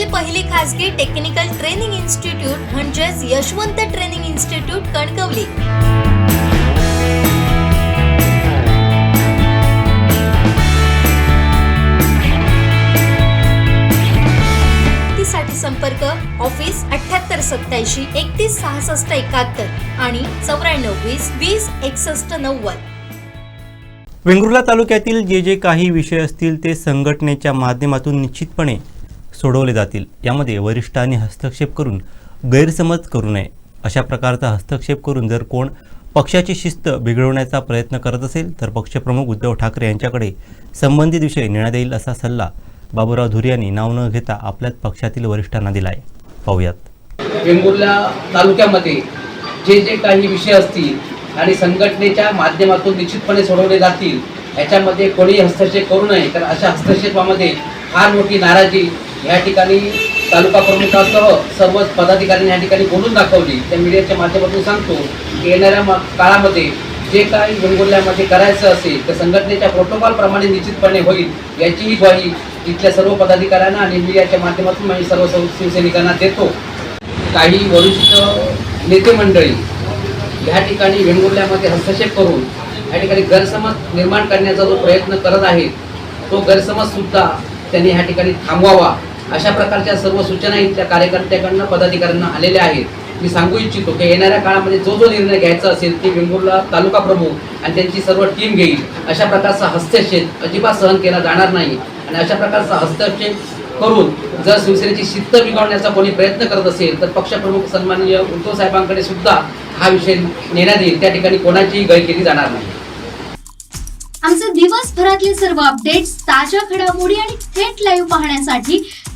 देशातील पहिली खासगी टेक्निकल ट्रेनिंग इन्स्टिट्यूट म्हणजेच यशवंत ट्रेनिंग इन्स्टिट्यूट कणकवली. संपर्क ऑफिस अठ्याहत्तर सत्याऐंशी एकतीस सहासष्ट एकाहत्तर आणि चौऱ्याण्णव वीस वीस एकसष्ट नव्वद. वेंगुर्ला तालुक्यातील जे जे काही विषय असतील ते संघटनेच्या माध्यमातून निश्चितपणे सोडवले जातील. यामध्ये वरिष्ठांनी हस्तक्षेप करून गैरसमज करू नये. अशा प्रकारचा हस्तक्षेप करून जर कोण पक्षाची शिस्त बिघडवण्याचा प्रयत्न करत असेल तर पक्षप्रमुख उद्धव ठाकरे यांच्याकडे संबंधित विषय नेण्यात येईल असा सल्ला बाबूराव धुरे यांनी नाव न घेता आपल्याच पक्षातील वरिष्ठांना दिला आहे पाहूयात. वेंगुर्ला तालुक्यामध्ये जे जे काही विषय असतील आणि संघटनेच्या माध्यमातून निश्चितपणे सोडवले जातील याच्यामध्ये कोणीही हस्तक्षेप करू नये. तर अशा हस्तक्षेपामध्ये फार मोठी नाराजी या ठिकाणी तालुका प्रमुखासह सर्व पदाधिकाऱ्यांनी या ठिकाणी बोलून दाखवली. त्या मीडियाच्या माध्यमातून सांगतो की येणाऱ्या मा- काळामध्ये जे काही वेंगुर्ल्यामध्ये करायचं असेल तर संघटनेच्या प्रोटोकॉलप्रमाणे निश्चितपणे होईल याचीही ग्वाही इथल्या सर्व पदाधिकाऱ्यांना आणि मीडियाच्या माध्यमातून मी सर्व शिवसैनिकांना देतो. काही वरिष्ठ नेते मंडळी या ठिकाणी वेंगुर्ल्यामध्ये हस्तक्षेप करून या ठिकाणी गैरसमज निर्माण करण्याचा जो प्रयत्न करत आहेत तो गैरसमजसुद्धा त्यांनी ह्या ठिकाणी थांबवावा. अशा प्रकारच्या सर्व सूचना इथल्या कार्यकर्त्याकडनं पदाधिकाऱ्यांना आलेल्या आहेत. मी सांगू इच्छितो की येणाऱ्या काळामध्ये जो जो निर्णय घ्यायचा असेल ते वेंगुर्ला तालुका प्रमुख आणि त्यांची सर्व टीम घेईल. अशा प्रकारचा हस्तक्षेप अजिबात सहन केला जाणार नाही. आणि अशा प्रकारचा हस्तक्षेप करून जर शिवसेनेची शिस्त बिघडण्याचा कोणी प्रयत्न करत असेल तर पक्षप्रमुख सन्माननीय उद्धव साहेबांकडे सुद्धा हा विषय नेण्यात येईल. त्या ठिकाणी कोणाचीही गय केली जाणार नाही. आमचे दिवसभरातले सर्व अपडेट्स ताज्या घडामोडी आणि थेट लाईव्ह पाहण्यासाठी